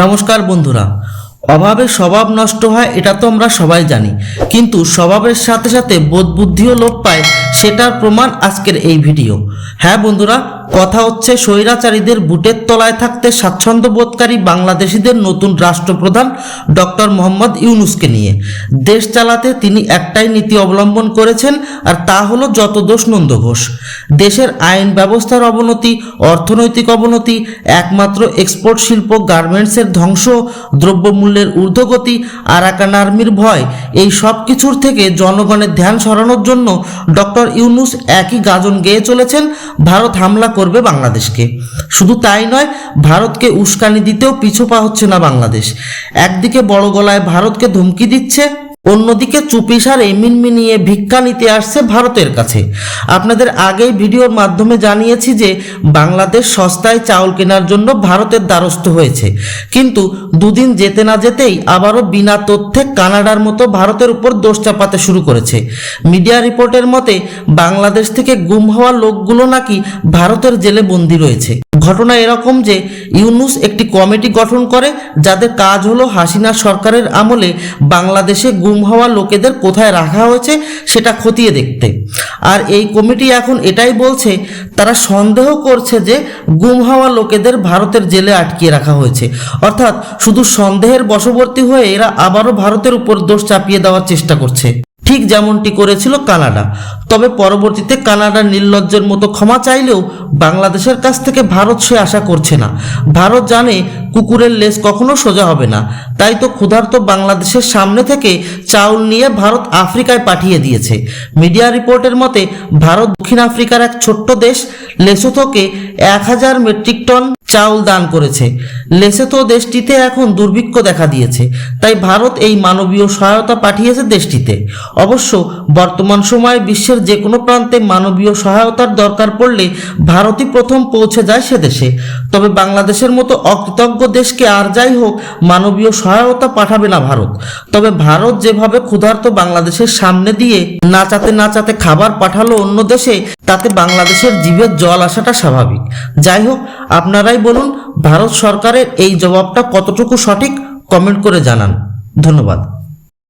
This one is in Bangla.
নমস্কার বন্ধুরা। অভাবে স্বভাব নষ্ট হয়, এটা তো আমরা সবাই জানি। কিন্তু স্বভাবের সাথে সাথে বোধ বুদ্ধিও লোপ পায়, সেটার প্রমাণ আজকের এই ভিডিও। হ্যাঁ বন্ধুরা কথা হচ্ছে, স্বৈরাচারীদের বুটের তলায় থাকতে স্বাচ্ছন্দ্য বোধকারী বাংলাদেশিদের নতুন রাষ্ট্রপ্রধান ডক্টর মোহাম্মদ ইউনুসকে নিয়ে। দেশ চালাতে তিনি একটাই নীতি অবলম্বন করেছেন, আর তা হলো যত দোষ নন্দ ঘোষ দেশের আইন ব্যবস্থার অবনতি, অর্থনৈতিক অবনতি, একমাত্র এক্সপোর্ট শিল্প গার্মেন্টসের ধ্বংস, দ্রব্যমূল্যের ঊর্ধ্বগতি আরাকান আর্মির ভয়, এই সব কিছুর থেকে জনগণের ধ্যান সরানোর জন্য ডক্টর ইউনুস একই গাজন গেয়ে চলেছেন। ভারত হামলা করবে বাংলাদেশকে। শুধু তাই নয়, ভারতকে উস্কানি দিতেও পিছু পা হচ্ছে না বাংলাদেশ। একদিকে বড় গলায় ভারতকে ধমকি দিচ্ছে অন্যদিকে চুপিসার চুপিসারে মিনমিনিয়ে ভিক্ষা নিতে আসছে ভারতের কাছে। আপনাদের আগেই ভিডিওর মাধ্যমে জানিয়েছি যে, বাংলাদেশ সস্তায় চাউল কেনার জন্য ভারতের দ্বারস্থ হয়েছে। কিন্তু দুদিন যেতে না যেতেই আবারও বিনা তথ্যে কানাডার মতো ভারতের উপর দোষ চাপাতে শুরু করেছে। মিডিয়া রিপোর্টের মতে, বাংলাদেশ থেকে গুম হওয়া লোকগুলো নাকি ভারতের জেলে বন্দী রয়েছে। ঘটনা এরকম যে ইউনুস একটি কমিটি গঠন করে, যাদের কাজ হলো হাসিনা সরকারের আমলে বাংলাদেশে গুম হওয়া লোকেদের কোথায় রাখা হয়েছে সেটা খতিয়ে দেখতে। আর এই কমিটি এখন এটাই বলছে, তারা সন্দেহ করছে যে গুম হওয়া লোকেদের ভারতের জেলে আটকিয়ে রাখা হয়েছে। অর্থাৎ শুধু সন্দেহের বশবর্তী হয়ে এরা আবারও ভারতের উপর দোষ চাপিয়ে দেওয়ার চেষ্টা করছে। ঠিক যেমনটি করেছিল কানাডা। তবে পরবর্তীতে কানাডার নির্লজ্জের মতো ক্ষমা চাইলেও বাংলাদেশের কাছ থেকে ভারত সে আশা করছে না। ভারত জানে কুকুরের লেজ কখনো সোজা হবে না। তাই তো ক্ষুধার্ত বাংলাদেশের সামনে থেকে চাউল নিয়ে ভারত আফ্রিকায় পাঠিয়ে দিয়েছে। মিডিয়া রিপোর্টের মতে, ভারত দক্ষিণ আফ্রিকার এক ছোট্ট দেশ, লেসোথোকে এক হাজার মেট্রিক টন চাউল দান করেছে। লেসোথো দেশটিতে এখন দুর্ভিক্ষ দেখা দিয়েছে, তাই ভারত এই মানবীয় সহায়তা পাঠিয়েছে দেশটিতে। অবশ্য বর্তমান সময়ে বিশ্বের যে কোনো প্রান্তে মানবীয় সহায়তার দরকার পড়লে ভারতই প্রথম পৌঁছে যায় সে দেশে। তবে বাংলাদেশের মতো অকৃতজ্ঞ দেশকে আর যাই হোক, মানবীয় সহায়তা পাঠাবে না ভারত। তবে ভারত যেভাবে ক্ষুধার্ত বাংলাদেশের সামনে দিয়ে নাচাতে নাচাতে খাবার পাঠালো অন্য দেশে তাতে বাংলাদেশের জীবের জল আসাটা স্বাভাবিক। যাই হোক, আপনারাই বলুন, ভারত সরকারের এই জবাবটা কতটুকু সঠিক, কমেন্ট করে জানান। ধন্যবাদ।